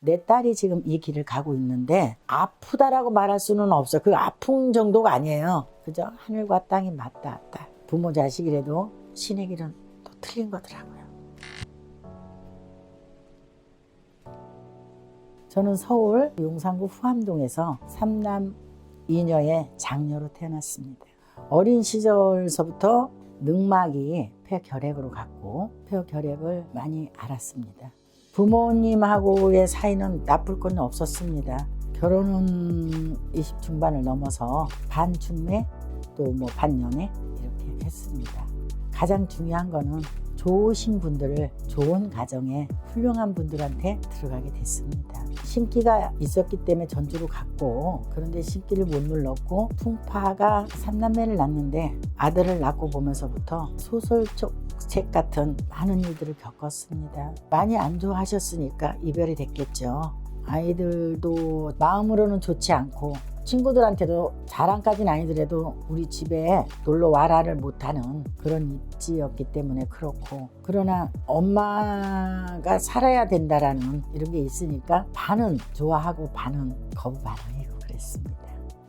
내 딸이 지금 이 길을 가고 있는데 아프다라고 말할 수는 없어. 그 아픈 정도가 아니에요. 그저 하늘과 땅이 맞다 맞다. 부모 자식이라도 신의 길은 또 틀린 거더라고요. 저는 서울 용산구 후암동에서 삼남 이녀의 장녀로 태어났습니다. 어린 시절서부터 늑막이 폐결핵으로 갔고 폐결핵을 많이 앓았습니다. 부모님하고의 사이는 나쁠 건 없었습니다. 결혼은 20 중반을 넘어서 반중매 또 뭐 반년에 이렇게 했습니다. 가장 중요한 거는 좋으신 분들을 좋은 가정에 훌륭한 분들한테 들어가게 됐습니다. 신기가 있었기 때문에 전주로 갔고 그런데 신기를 못 눌렀고 풍파가 삼남매를 낳는데 아들을 낳고 보면서부터 소설 책 같은 많은 일들을 겪었습니다. 많이 안 좋아하셨으니까 이별이 됐겠죠. 아이들도 마음으로는 좋지 않고 친구들한테도 자랑까지는 아니더라도 우리 집에 놀러 와라를 못하는 그런 입지였기 때문에 그렇고 그러나 엄마가 살아야 된다라는 이런 게 있으니까 반은 좋아하고 반은 거부 반응이고 그랬습니다.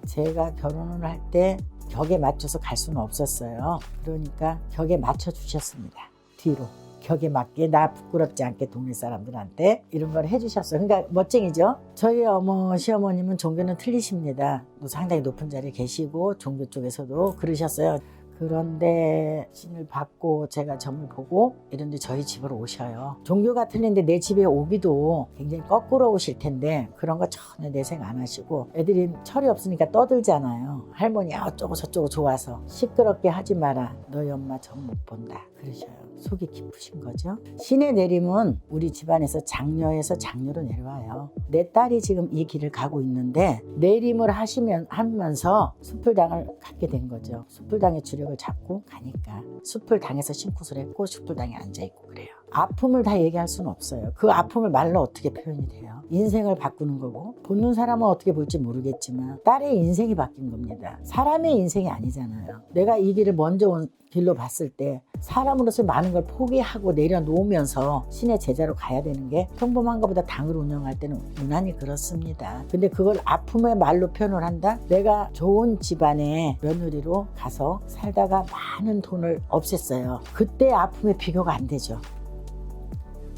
제가 결혼을 할때 격에 맞춰서 갈 수는 없었어요. 그러니까 격에 맞춰 주셨습니다. 뒤로. 격에 맞게 나 부끄럽지 않게 동네 사람들한테 이런 걸 해주셨어요. 그러니까 멋쟁이죠. 저희 어머 시어머님은 종교는 틀리십니다. 또 상당히 높은 자리에 계시고 종교 쪽에서도 그러셨어요. 그런데 신을 받고 제가 점을 보고 이런데 저희 집으로 오셔요. 종교가 틀린데 내 집에 오기도 굉장히 거꾸로 오실 텐데 그런 거 전혀 내생 안 하시고 애들이 철이 없으니까 떠들잖아요. 할머니 어쩌고 저쩌고 좋아서 시끄럽게 하지 마라. 너희 엄마 점 못 본다. 그러셔요. 속이 깊으신 거죠. 신의 내림은 우리 집안에서 장녀에서 장녀로 내려와요. 내 딸이 지금 이 길을 가고 있는데 내림을 하시면 하면서 숲을당을 갖게 된 거죠. 숲을당의 주력을 잡고 가니까 숲을당에서 신굿을 했고 숲을당에 앉아 있고 그래요. 아픔을 다 얘기할 수는 없어요. 그 아픔을 말로 어떻게 표현이 돼요? 인생을 바꾸는 거고 보는 사람은 어떻게 볼지 모르겠지만 딸의 인생이 바뀐 겁니다. 사람의 인생이 아니잖아요. 내가 이 길을 먼저 온 길로 봤을 때 사람으로서 많은 걸 포기하고 내려놓으면서 신의 제자로 가야 되는 게 평범한 것보다 당을 운영할 때는 무난히 그렇습니다. 근데 그걸 아픔의 말로 표현을 한다? 내가 좋은 집안의 며느리로 가서 살다가 많은 돈을 없앴어요. 그때 아픔의 비교가 안 되죠.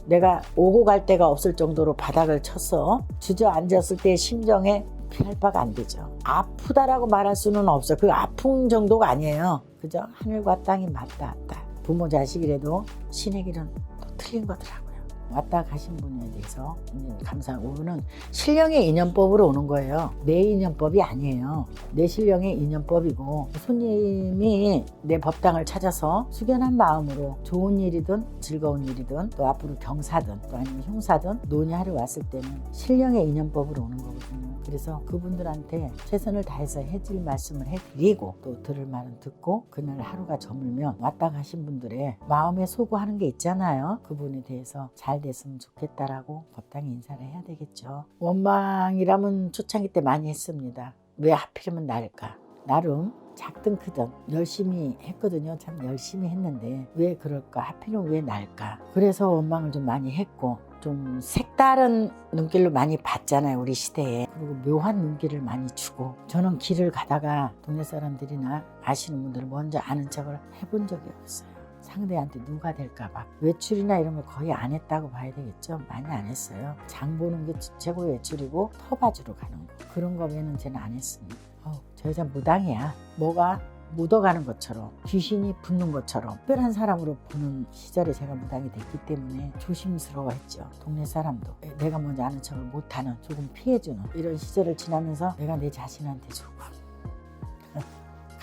내가 오고 갈 데가 없을 정도로 바닥을 쳤어. 주저앉았을 때 심정에 피할 바가 안 되죠. 아프다라고 말할 수는 없어. 그 아픈 정도가 아니에요. 그저 하늘과 땅이 맞다. 부모 자식이라도 신의 길은 또 틀린 거더라고요. 왔다 가신 분에 대해서 감사하고 오는 신령의 인연법으로 오는 거예요. 내 인연법이 아니에요. 내 신령의 인연법이고 손님이 내 법당을 찾아서 숙연한 마음으로 좋은 일이든 즐거운 일이든 또 앞으로 경사든 또 아니면 흉사든 논의하러 왔을 때는 신령의 인연법으로 오는 거거든요. 그래서 그분들한테 최선을 다해서 해줄 말씀을 해드리고 또 들을 말은 듣고 그날 하루가 저물면 왔다 가신 분들의 마음에 소구하는 게 있잖아요. 그분에 대해서 잘 됐으면 좋겠다라고 법당에 인사를 해야 되겠죠. 원망이라면 초창기 때 많이 했습니다. 왜 하필이면 날까? 나름 작든 크든 열심히 했거든요. 참 열심히 했는데 왜 그럴까? 하필이면 왜 날까? 그래서 원망을 좀 많이 했고 좀 색다른 눈길로 많이 봤잖아요 우리 시대에 그리고 묘한 눈길을 많이 주고 저는 길을 가다가 동네 사람들이나 아시는 분들 먼저 아는 척을 해본 적이 없어요 상대한테 누가 될까 봐 외출이나 이런 걸 거의 안 했다고 봐야 되겠죠? 많이 안 했어요. 장 보는 게 최고의 외출이고 터바주로 가는 거. 그런 거 외에는 저는 안 했습니다. 어, 저 여자 무당이야. 뭐가 묻어가는 것처럼 귀신이 붙는 것처럼 특별한 사람으로 보는 시절에 제가 무당이 됐기 때문에 조심스러워했죠. 동네 사람도. 내가 먼저 아는 척을 못하는 조금 피해주는 이런 시절을 지나면서 내가 내 자신한테 조금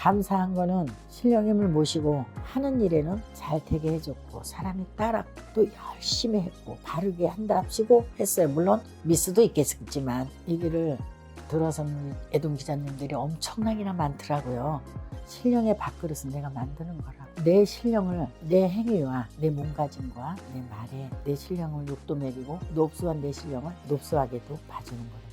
감사한 거는 신령님을 모시고 하는 일에는 잘 되게 해줬고 사람이 따라 또 열심히 했고 바르게 한답시고 했어요. 물론 미스도 있겠지만 이 길을 들어서는 애동 기자님들이 엄청나게나 많더라고요. 신령의 밥그릇은 내가 만드는 거라고. 내 신령을 내 행위와 내 몸가짐과 내 말에 내 신령을 욕도 먹이고 높수한 내 신령을 높수하게도 봐주는 거기다.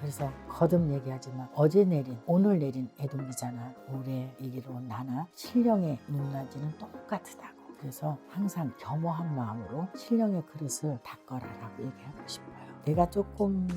그래서 거듭 얘기하지만 어제 내린 오늘 내린 애동기잖아. 올해 이기로 나나 신령의 높낮이는 똑같다고. 그래서 항상 겸허한 마음으로 신령의 그릇을 닦아라라고 얘기하고 싶어요. 내가 조금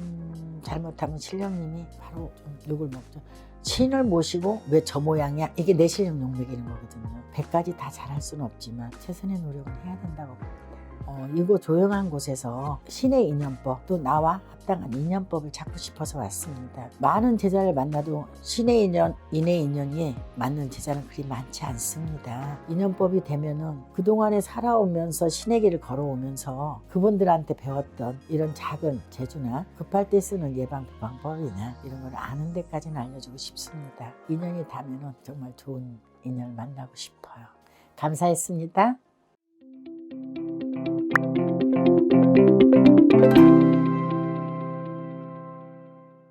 잘못하면 신령님이 바로 좀 욕을 먹죠. 신을 모시고 왜 저 모양이야? 이게 내 신령 용맥이는 거거든요. 100가지 다 잘할 수는 없지만 최선의 노력은 해야 된다고 봅니다. 어, 이거 조용한 곳에서 신의 인연법 또 나와 합당한 인연법을 찾고 싶어서 왔습니다. 많은 제자를 만나도 신의 인연, 인의 인연이 맞는 제자는 그리 많지 않습니다. 인연법이 되면은 그동안에 살아오면서 신의 길을 걸어오면서 그분들한테 배웠던 이런 작은 재주나 급할 때 쓰는 예방 방법이나 이런 걸 아는 데까지는 알려주고 싶습니다. 인연이 닿으면은 정말 좋은 인연을 만나고 싶어요. 감사했습니다.